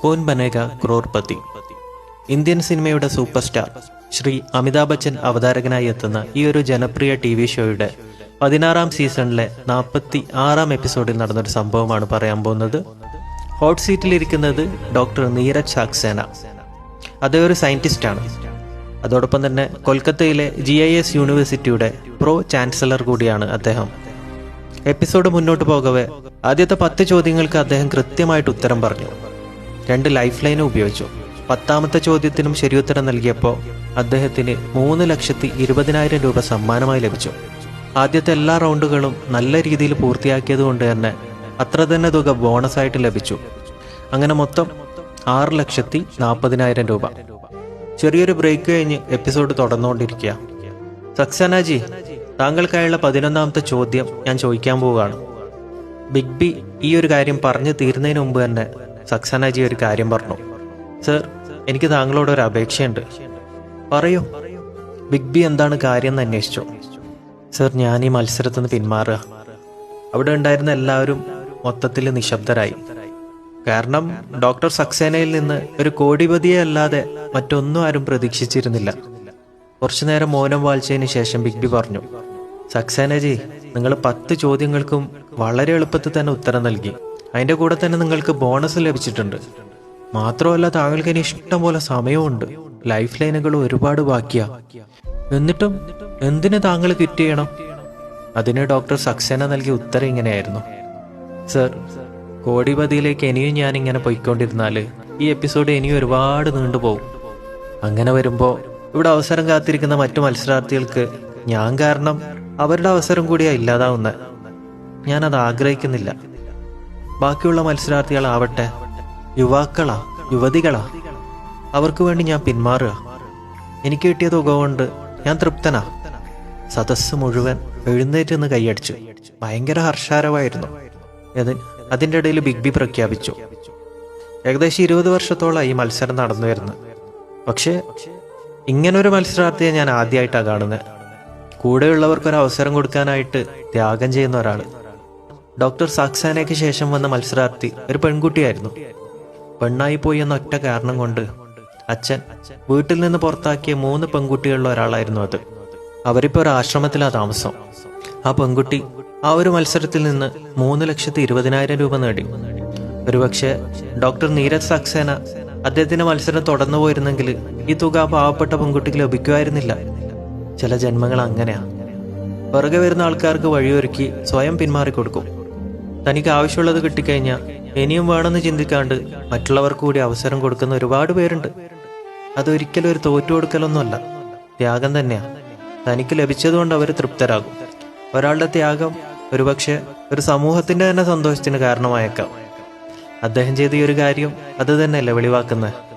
കോൻ Banega Crorepati. Indian സിനിമയുടെ super star Shri Amitabh Bachchan അവതാരകനായി എത്തുന്ന ഈ ഒരു ജനപ്രിയ ടി വി ഷോയുടെ പതിനാറാം സീസണിലെ നാൽപ്പത്തി ആറാം എപ്പിസോഡിൽ നടന്നൊരു സംഭവമാണ് പറയാൻ പോകുന്നത്. ഹോട്ട് സീറ്റിലിരിക്കുന്നത് ഡോക്ടർ നീരജ് സാക്സേന. അദ്ദേഹം ഒരു സയന്റിസ്റ്റാണ്. അതോടൊപ്പം തന്നെ കൊൽക്കത്തയിലെ ജി ഐ എസ് യൂണിവേഴ്സിറ്റിയുടെ പ്രോ ചാൻസലർ കൂടിയാണ് അദ്ദേഹം. എപ്പിസോഡ് മുന്നോട്ട് പോകവേ ആദ്യത്തെ പത്ത് ചോദ്യങ്ങൾക്ക് അദ്ദേഹം കൃത്യമായിട്ട് ഉത്തരം പറഞ്ഞു. രണ്ട് ലൈഫ് ലൈനും ഉപയോഗിച്ചു. പത്താമത്തെ ചോദ്യത്തിനും ശരിയുത്തരം നൽകിയപ്പോൾ അദ്ദേഹത്തിന് മൂന്ന് ലക്ഷത്തി ഇരുപതിനായിരം രൂപ സമ്മാനമായി ലഭിച്ചു. ആദ്യത്തെ എല്ലാ റൗണ്ടുകളും നല്ല രീതിയിൽ പൂർത്തിയാക്കിയതുകൊണ്ട് തന്നെ അത്ര തന്നെ തുക ബോണസായിട്ട് ലഭിച്ചു. അങ്ങനെ മൊത്തം ആറ് ലക്ഷത്തി നാൽപ്പതിനായിരം രൂപ. ചെറിയൊരു ബ്രേക്ക് കഴിഞ്ഞ് എപ്പിസോഡ് തുടർന്നുകൊണ്ടിരിക്കുക. സക്സനാജി താങ്കൾക്കായുള്ള പതിനൊന്നാമത്തെ ചോദ്യം ഞാൻ ചോദിക്കാൻ പോവുകയാണ്. ബിഗ് ബി ഈ ഒരു കാര്യം പറഞ്ഞു തീരുന്നതിന് മുമ്പ് തന്നെ സക്സനാജി ഒരു കാര്യം പറഞ്ഞു. സർ എനിക്ക് താങ്കളോട് ഒരു അപേക്ഷയുണ്ട്. പറയൂ. ബിഗ് ബി എന്താണ് കാര്യം എന്ന് അന്വേഷിച്ചു. സർ ഞാൻ ഈ മത്സരത്തിൽ നിന്ന് പിന്മാറുക. അവിടെ ഉണ്ടായിരുന്ന എല്ലാവരും മൊത്തത്തിൽ നിശബ്ദരായി. കാരണം ഡോക്ടർ സക്സേനയിൽ നിന്ന് ഒരു കോടിപതിയെ അല്ലാതെ മറ്റൊന്നും ആരും പ്രതീക്ഷിച്ചിരുന്നില്ല. കുറച്ചു നേരം മൗനം വായിച്ചതിന് ശേഷം ബിഗ് ബി പറഞ്ഞു സക്സേനജി നിങ്ങൾ പത്ത് ചോദ്യങ്ങൾക്കും വളരെ എളുപ്പത്തിൽ തന്നെ ഉത്തരം നൽകി. അതിന്റെ കൂടെ തന്നെ നിങ്ങൾക്ക് ബോണസ് ലഭിച്ചിട്ടുണ്ട്. മാത്രമല്ല താങ്കൾക്ക് ഇനി ഇഷ്ടം പോലെ സമയമുണ്ട് ലൈഫ് ലൈനുകൾ ഒരുപാട് ബാക്കിയാ. എന്നിട്ടും എന്തിന് താങ്കൾ ക്വിറ്റ് ചെയ്യണം? അതിന് ഡോക്ടർ സക്സേന നൽകിയ ഉത്തരം ഇങ്ങനെയായിരുന്നു. സർ കോടിപതിയിലേക്ക് ഇനിയും ഞാൻ ഇങ്ങനെ പോയിക്കൊണ്ടിരുന്നാൽ ഈ എപ്പിസോഡ് ഇനിയും ഒരുപാട് നീണ്ടുപോകും അങ്ങനെ വരുമ്പോൾ ഇവിടെ അവസരം കാത്തിരിക്കുന്ന മറ്റു മത്സരാർത്ഥികൾക്ക് ഞാൻ കാരണം അവരുടെ അവസരം കൂടിയാ ഇല്ലാതാവുന്നത് ഞാനത് ആഗ്രഹിക്കുന്നില്ല. ബാക്കിയുള്ള മത്സരാർത്ഥികളാവട്ടെ യുവാക്കളാ യുവതികളാ അവർക്ക് വേണ്ടി ഞാൻ പിന്മാറുക. എനിക്ക് കിട്ടിയ തുക കൊണ്ട് ഞാൻ തൃപ്തനാ. സദസ്സ് മുഴുവൻ എഴുന്നേറ്റ് നിന്ന് കൈയടിച്ചു. ഭയങ്കര ഹർഷാരവായിരുന്നു അത് അതിന്റെ ഇടയിൽ ബിഗ് ബി പ്രഖ്യാപിച്ചു. ഏകദേശം ഇരുപത് വർഷത്തോളം ഈ മത്സരം നടന്നു വരുന്നു പക്ഷേ ഇങ്ങനൊരു മത്സരാർത്ഥിയെ ഞാൻ ആദ്യമായിട്ടാണ് കാണുന്നത് കൂടെയുള്ളവർക്കൊരു അവസരം കൊടുക്കാനായിട്ട് ത്യാഗം ചെയ്യുന്ന ഒരാൾ ഡോക്ടർ സാക്സാനയ്ക്ക് ശേഷം വന്ന മത്സരാർത്ഥി ഒരു പെൺകുട്ടിയായിരുന്നു. പെണ്ണായി പോയി എന്ന ഒറ്റ കാരണം കൊണ്ട് അച്ഛൻ വീട്ടിൽ നിന്ന് പുറത്താക്കിയ മൂന്ന് പെൺകുട്ടികളിൽ ഒരാളായിരുന്നു അത്. അവരിപ്പോ ഒരു ആശ്രമത്തിലാ താമസം. ആ പെൺകുട്ടി ആ ഒരു മത്സരത്തിൽ നിന്ന് മൂന്ന് ലക്ഷത്തി ഇരുപതിനായിരം രൂപ നേടി. ഒരുപക്ഷെ ഡോക്ടർ നീരജ് സക്സേന അദ്ദേഹത്തിന്റെ മത്സരം തുടർന്നു പോയിരുന്നെങ്കിൽ ഈ തുക പാവപ്പെട്ട പെൺകുട്ടിക്ക് ലഭിക്കുമായിരുന്നില്ല. ചില ജന്മങ്ങൾ അങ്ങനെയാ. പിറകെ വരുന്ന ആൾക്കാർക്ക് വഴിയൊരുക്കി സ്വയം പിന്മാറിക്കൊടുക്കും. തനിക്ക് ആവശ്യമുള്ളത് കിട്ടിക്കഴിഞ്ഞാൽ ഇനിയും വേണമെന്ന് ചിന്തിക്കാണ്ട് മറ്റുള്ളവർക്ക് കൂടി അവസരം കൊടുക്കുന്ന ഒരുപാട് പേരുണ്ട്. അതൊരിക്കലും ഒരു തോറ്റു കൊടുക്കലൊന്നുമല്ല. ത്യാഗം തന്നെയാണ് തനിക്ക് ലഭിച്ചതുകൊണ്ട് അവർ തൃപ്തരാകും. ഒരാളുടെ ത്യാഗം ഒരുപക്ഷെ ഒരു സമൂഹത്തിന്റെ തന്നെ സന്തോഷത്തിന് കാരണമായേക്കാം. അദ്ദേഹം ചെയ്ത ഈ ഒരു കാര്യം അത് തന്നെയല്ലേ വെളിവാക്കുന്നത്?